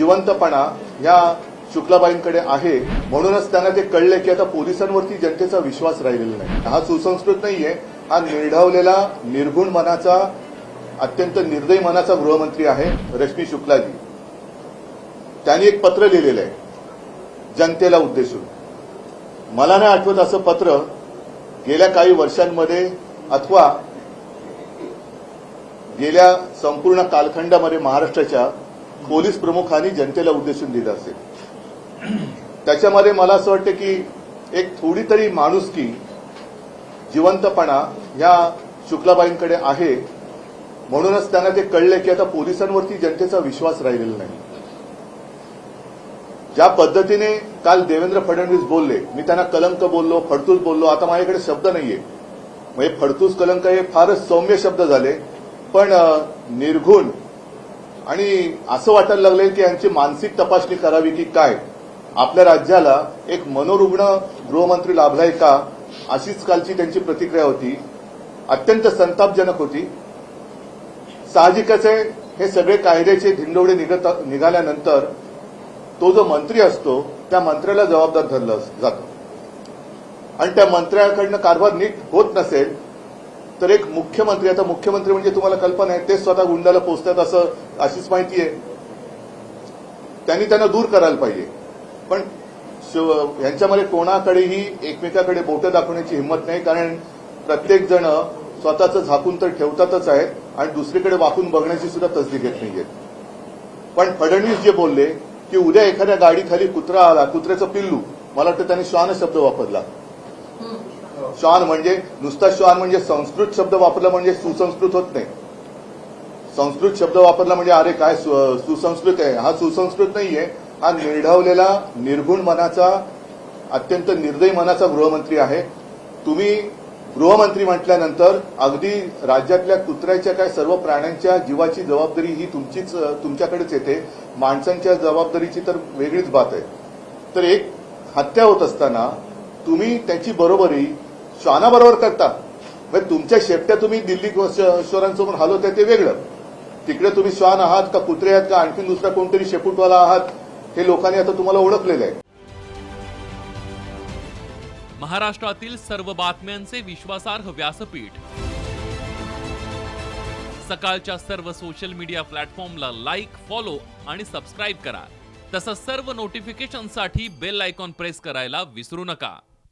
जिवंतपणा या शुक्लाबाईंकडे आहे. म्हणूनच त्यांना ते कळले की आता पोलिसांवरती जनतेचा विश्वास राहिलेला नाही. हा सुसंस्कृत नाहीये. हा निर्ढावलेला निर्गुण मनाचा अत्यंत निर्दयी मनाचा गृहमंत्री आहे रश्मी शुक्लाजी. त्यांनी एक पत्र लिहिलेलं आहे जनतेला उद्देशून. मला नाही आठवत असं पत्र गेल्या काही वर्षांमध्ये अथवा गेल्या संपूर्ण कालखंडामध्ये महाराष्ट्राच्या पोलीस प्रमुखांनी जनतेला उद्देशून दिलं असेल. त्याच्यामध्ये मला असं वाटतं की एक थोडी तरी माणुसकी जिवंतपणा या शुक्लाबाईंकडे आहे. म्हणूनच त्यांना ते कळले की आता पोलिसांवरती जनतेचा विश्वास राहिलेला नाही. ज्या पद्धतीने काल देवेंद्र फडणवीस बोलले मी त्यांना कलंक बोललो फडतूस बोललो आता माझ्याकडे शब्द नाहीये. म्हणजे फडतूस कलंक हे फारच सौम्य शब्द झाले. पण निर्घुण आणि असं वाटायला लागलंय की यांची मानसिक तपासणी करावी की काय? आपल्या राज्याला एक मनोरुग्ण गृहमंत्री लाभलाय का? अशीच कालची त्यांची प्रतिक्रिया होती. अत्यंत संतापजनक होती. साहजिकच आहे हे सगळे कायद्याचे धिंडोडे निघाल्यानंतर तो जो मंत्री असतो त्या मंत्र्याला जबाबदार धरलं जातं. आणि त्या मंत्र्याकडनं कारभार नीट होत नसेल तर एक मुख्यमंत्री आता मुख्यमंत्री म्हणजे तुम्हाला कल्पना आहे ते स्वतः गुंडाला पोचतात असं अशीच माहिती आहे. त्यांनी त्यांना दूर करायला पाहिजे. पण यांच्यामध्ये कोणाकडेही एकमेकाकडे बोटं दाखवण्याची हिंमत नाही कारण प्रत्येक जण स्वतःचं झाकून तर ठेवतातच आहेत आणि दुसरीकडे वाकून बघण्याची सुद्धा तसदी घेत नाहीयेत पण फडणवीस जे बोलले की उद्या एखाद्या गाडीखाली कुत्रा आला कुत्र्याचं पिल्लू मला वाटतं त्यांनी श्वान शब्द वापरला. श्वान म्हणजे नुसता श्वान म्हणजे संस्कृत शब्द वापरला म्हणजे सुसंस्कृत होत नाही. संस्कृत शब्द वापरला म्हणजे अरे काय सु- सुसंस्कृत आहे? हा सुसंस्कृत नाहीये. हा निर्ढावलेला निर्गुण मनाचा अत्यंत निर्दयी मनाचा गृहमंत्री आहे. तुम्ही गृहमंत्री म्हटल्यानंतर अगदी राज्यातल्या कुत्र्याच्या काय सर्व प्राण्यांच्या जीवाची जबाबदारी ही तुमचीच तुमच्याकडेच येते. माणसांच्या जबाबदारीची तर वेगळीच बात आहे. तर एक हत्या होत असताना तुम्ही त्याची बरोबरी श्वानाबरोबर करता. म्हणजे तुमच्या शेपट्या तुम्ही दिल्ली शोरांसमोर हलवताय ते वेगळं. तिकडे तुम्ही श्वान आहात का कुत्रे आहात का आणखी दुसरा कोणतरी शेपूटवाला आहात हे लोकांनी आता तुम्हाला ओळखलेलं आहे. महाराष्ट्रातील सर्व बातम्यांचे विश्वासार्ह व्यासपीठ. सकाळच्या सर्व सोशल मीडिया प्लॅटफॉर्मला लाईक फॉलो आणि सबस्क्राईब करा. तसंच सर्व नोटिफिकेशनसाठी बेल आयकॉन प्रेस करायला विसरू नका.